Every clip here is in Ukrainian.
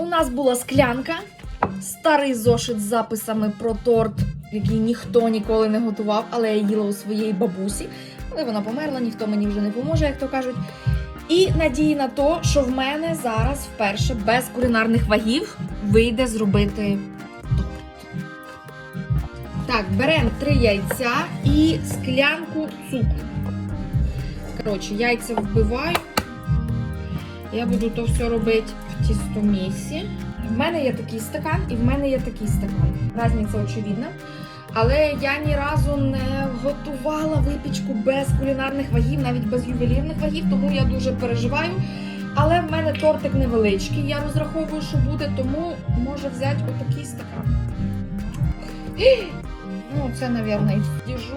У нас була склянка, старий зошит з записами про торт, який ніхто ніколи не готував, але я їла у своєї бабусі. Але вона померла, ніхто мені вже не поможе, як то кажуть. І надії на те, що в мене зараз вперше без кулінарних вагів вийде зробити торт. Так, беремо три яйця і склянку цукру. Коротше, яйця вбиваю. Я буду то все робити тістомісі. В мене є такий стакан і в мене є такий стакан. Разниця очевидна. Але я ні разу не готувала випічку без кулінарних вагів, навіть без ювелірних вагів, тому я дуже переживаю. Але в мене тортик невеличкий, я розраховую, що буде, тому може взяти отакий стакан. Ну, це, мабуть, діжу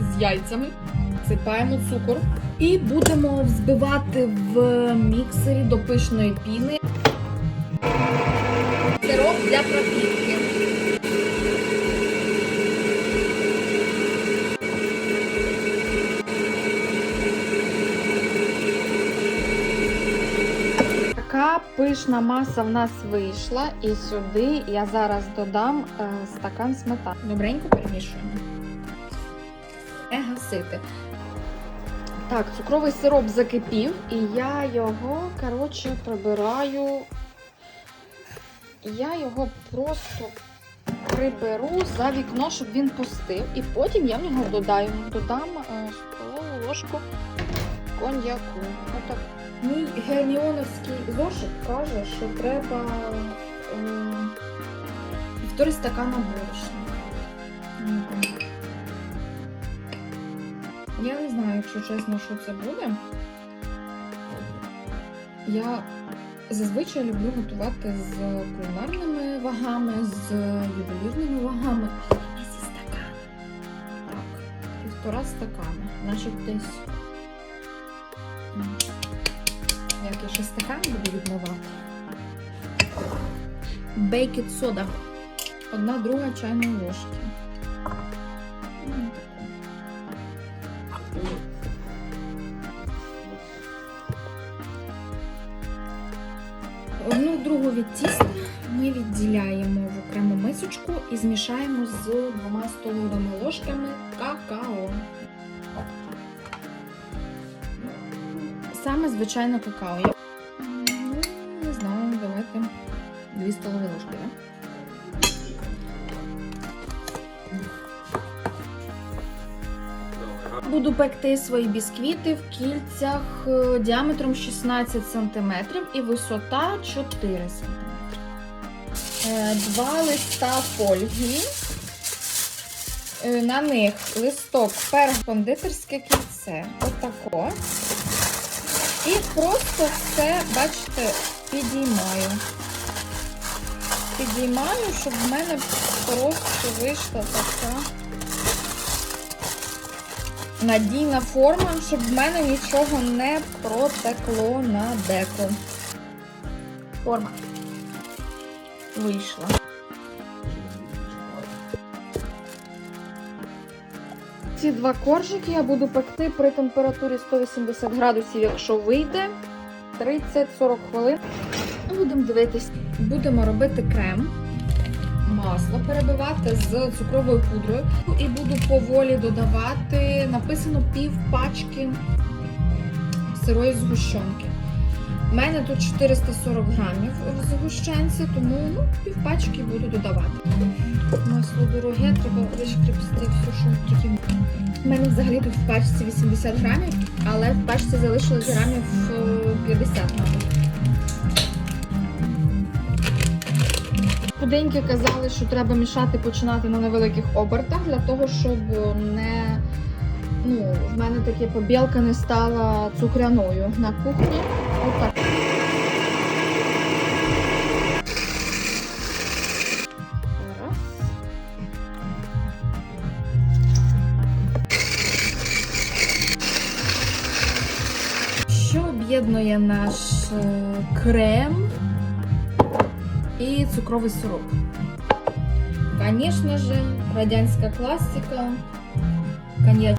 з яйцями. Сипаємо цукор. І будемо взбивати в міксері до пишної піни. Сироп для пропітки. Така пишна маса в нас вийшла, і сюди я зараз додам е, стакан сметани. Добренько перемішуємо. Не гасити. Так, цукровий сироп закипів, і я його, коротше, прибираю. Я його просто приберу за вікно, щоб він пустив. І потім я в нього додаю, додам е, столову ложку коньяку. Отак. Мій герміоновський зошит каже, що треба е, півтори стакана борошна. Я не знаю, якщо чесно, що це буде. Я зазвичай люблю готувати з кулінарними вагами, з ювелірними вагами, півтора стакана. Значить десь. Як я ще стакан буду відмивати. Бейкет сода. Одна друга чайної ложки. Одну другу від тіста ми відділяємо в окрему мисочку і змішаємо з двома столовими ложками какао. Саме звичайне какао. Ну, не знаю, давайте дві столові ложки, так? Буду пекти свої бісквіти в кільцях е, діаметром 16 см і висота 4 см. Два листа фольги. Е, На них листок перше кондитерське кільце. Отако. І просто все, бачите, підіймаю. Підіймаю, щоб в мене просто вийшла така надійна форма, щоб в мене нічого не протекло на деко. Форма вийшла. Ці два коржики я буду пекти при температурі 180 градусів, якщо вийде 30-40 хвилин. Будемо дивитись. Будемо робити крем, масло перебивати з цукровою пудрою і буду поволі додавати, написано пів пачки сирої згущенки. У мене тут 440 грамів в згущенці, тому ну, пів пачки буду додавати. Масло дороге, треба вишкрепсти все, що тільки. У мене взагалі тут в пачці 80 грамів, але в пачці залишилось грамів е, 50, мабуть. Худенькі казали, що треба мішати починати на невеликих обертах для того, щоб не ну, в мене таке побілка не стала цукряною на кухні. Отак. Що об'єднує наш е, крем і цукровий сироп? Звісно ж, радянська класика, коньяк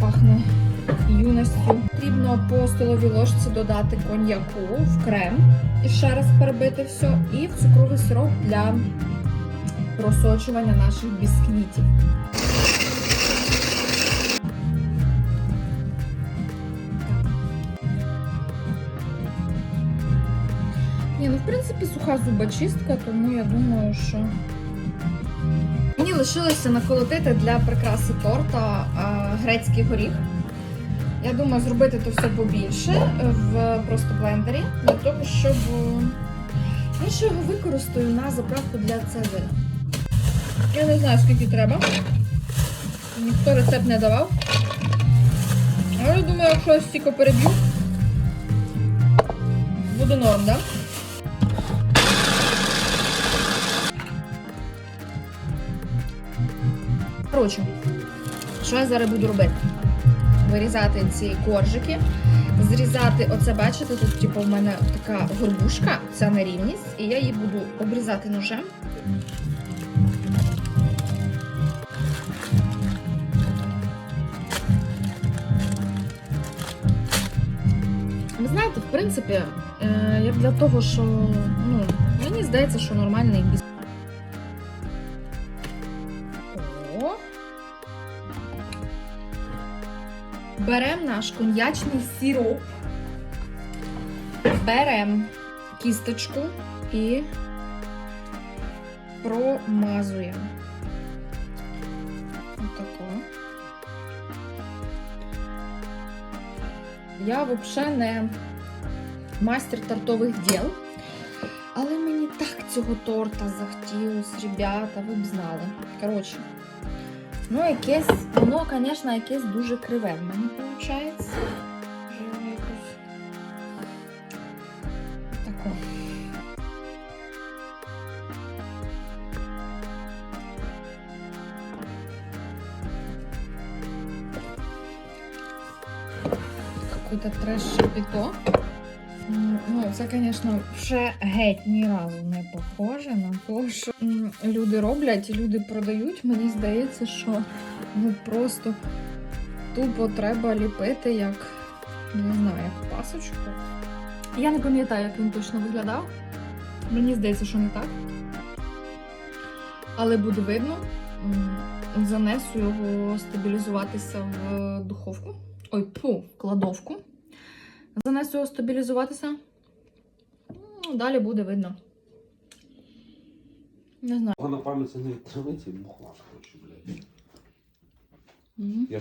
пахне юністю. потрібно по столовій ложці додати коньяку в крем і ще раз перебити все, і в цукровий сироп для просочування наших бісквітів. Ні, ну в принципі суха зубочистка, тому я думаю, що. Мені лишилося наколотити для прикраси торта грецький горіх. Я думаю, зробити то все побільше е, в просто блендері, для того, щоб е, я ще його використаю на заправку для цезаря. Я не знаю, скільки треба. Ніхто рецепт не давав. Але думаю, якщо я стільки переб'ю, буде норм, так? Да? Коротше, що я зараз буду робити? Вирізати ці коржики, зрізати, оце бачите, тут типу, в мене така горбушка, це нерівність, і я її буду обрізати ножем. Ви знаєте, в принципі, е, як для того, що ну, мені здається, що нормальний біс. Беремо наш коньячний сироп, беремо кісточку і промазуємо. Отако. Я взагалі не мастер тортових діл. Але мені так цього торта захотілось, ребята, ви б знали. Коротше, ну якесь, воно, звісно, якесь дуже криве в мене виходить. Какой-то трэш-шапіто. Ну, це, звісно, ще геть ні разу не похоже на те, що люди роблять і люди продають. Мені здається, що ну просто тупо треба ліпити як, не знаю, як пасочку. Я не пам'ятаю, як він точно виглядав. Мені здається, що не так. Але буде видно. Занесу його стабілізуватися в духовку. Ой, пу, в кладовку. Занесу його стабілізуватися. Ну, Далі буде видно. Не знаю. Вона пам'ять не травиці, бухла, хочу, блядь. Я